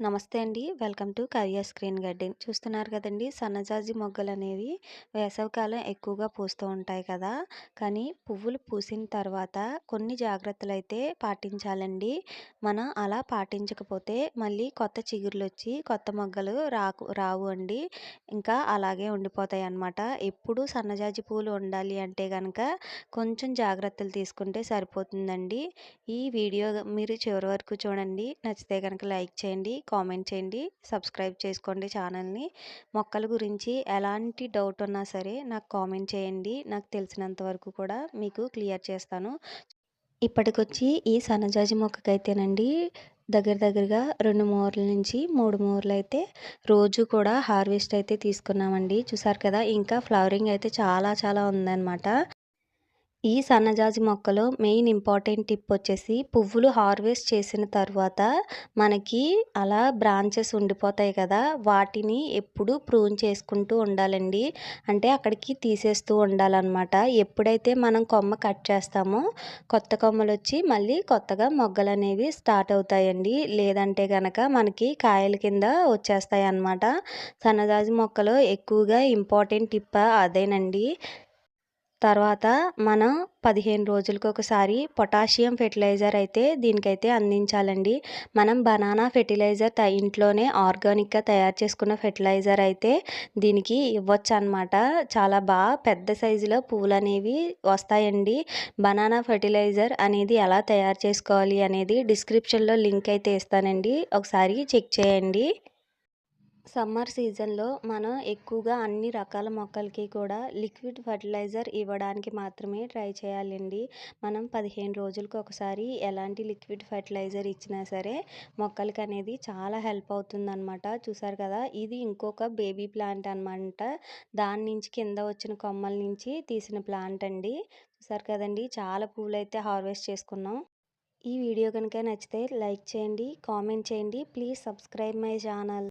నమస్తే అండి. Welcome to Kaviya screen garden చూస్తున్నారు కదండి సన్నజాజి మొగ్గలు అనేవి వేసవికాలం ఎక్కువగా పూస్తూ ఉంటాయి కదా. కానీ పువ్వులు పూసిన తర్వాత కొన్ని జాగ్రత్తలు అయితే పాటించాలండి. మనం అలా పాటించకపోతే మళ్ళీ కొత్త చిగురులు వచ్చి కొత్త మొగ్గలు రాకు రావు అండి. ఇంకా అలాగే ఉండిపోతాయి అన్నమాట. ఎప్పుడు సన్నజాజి పువ్వులు ఉండాలి అంటే కనుక కొంచెం జాగ్రత్తలు తీసుకుంటే సరిపోతుందండి. ఈ వీడియో మీరు చివరి వరకు చూడండి. నచ్చితే కనుక లైక్ చేయండి కామెంట్ చేయండి. సబ్స్క్రైబ్ చేసుకోండి ఛానల్ని. మొక్కల గురించి ఎలాంటి డౌట్ ఉన్నా సరే నాకు కామెంట్ చేయండి. నాకు తెలిసినంత వరకు కూడా మీకు క్లియర్ చేస్తాను. ఇప్పటికొచ్చి ఈ సన్నజాజి మొక్కకైతేనండి దగ్గర దగ్గరగా రెండు మూరల నుంచి మూడు మూరలు అయితే రోజు కూడా హార్వెస్ట్ అయితే తీసుకున్నామండి. చూసారు కదా ఇంకా ఫ్లవరింగ్ అయితే చాలా చాలా ఉందన్నమాట. ఈ సన్నజాజి మొక్కలో మెయిన్ ఇంపార్టెంట్ టిప్ వచ్చేసి పువ్వులు హార్వెస్ట్ చేసిన తర్వాత మనకి అలా బ్రాంచెస్ ఉండిపోతాయి కదా వాటిని ఎప్పుడు ప్రూన్ చేసుకుంటూ ఉండాలండి. అంటే అక్కడికి తీసేస్తూ ఉండాలన్నమాట. ఎప్పుడైతే మనం కొమ్మ కట్ చేస్తామో కొత్త కొమ్మలు వచ్చి మళ్ళీ కొత్తగా మొగ్గలు అనేవి స్టార్ట్ అవుతాయండి. లేదంటే కనుక మనకి కాయల కింద వచ్చేస్తాయి అన్నమాట సన్నజాజి మొక్కలో ఎక్కువగా ఇంపార్టెంట్ టిప్ అదేనండి. తర్వాత మనం పదిహేను రోజులకు ఒకసారి పొటాషియం ఫెర్టిలైజర్ అయితే దీనికైతే అందించాలండి. మనం బనానా ఫెర్టిలైజర్ ఇంట్లోనే ఆర్గానిక్గా తయారు చేసుకున్న ఫెర్టిలైజర్ అయితే దీనికి ఇవ్వచ్చు అనమాట చాలా బాగా పెద్ద సైజులో పువ్వులు అనేవి వస్తాయండి. బనానా ఫెర్టిలైజర్ అనేది ఎలా తయారు చేసుకోవాలి అనేది డిస్క్రిప్షన్లో లింక్ అయితే ఇస్తానండి. ఒకసారి చెక్ చేయండి. సమ్మర్ సీజన్లో మనం ఎక్కువగా అన్ని రకాల మొక్కలకి కూడా లిక్విడ్ ఫర్టిలైజర్ ఇవ్వడానికి మాత్రమే ట్రై చేయాలండి. మనం పదిహేను రోజులకు ఒకసారి ఎలాంటి లిక్విడ్ ఫర్టిలైజర్ ఇచ్చినా సరే మొక్కలకి అనేది చాలా హెల్ప్ అవుతుందన్నమాట. చూసారు కదా ఇది ఇంకొక బేబీ ప్లాంట్ అనమాట దాని నుంచి కింద వచ్చిన కొమ్మల నుంచి తీసిన ప్లాంట్ అండి. చూసారు కదండి చాలా పూలు అయితే హార్వెస్ట్ చేసుకున్నాం. ఈ వీడియో కనుక నచ్చితే లైక్ చేయండి కామెంట్ చేయండి. Please subscribe my channel.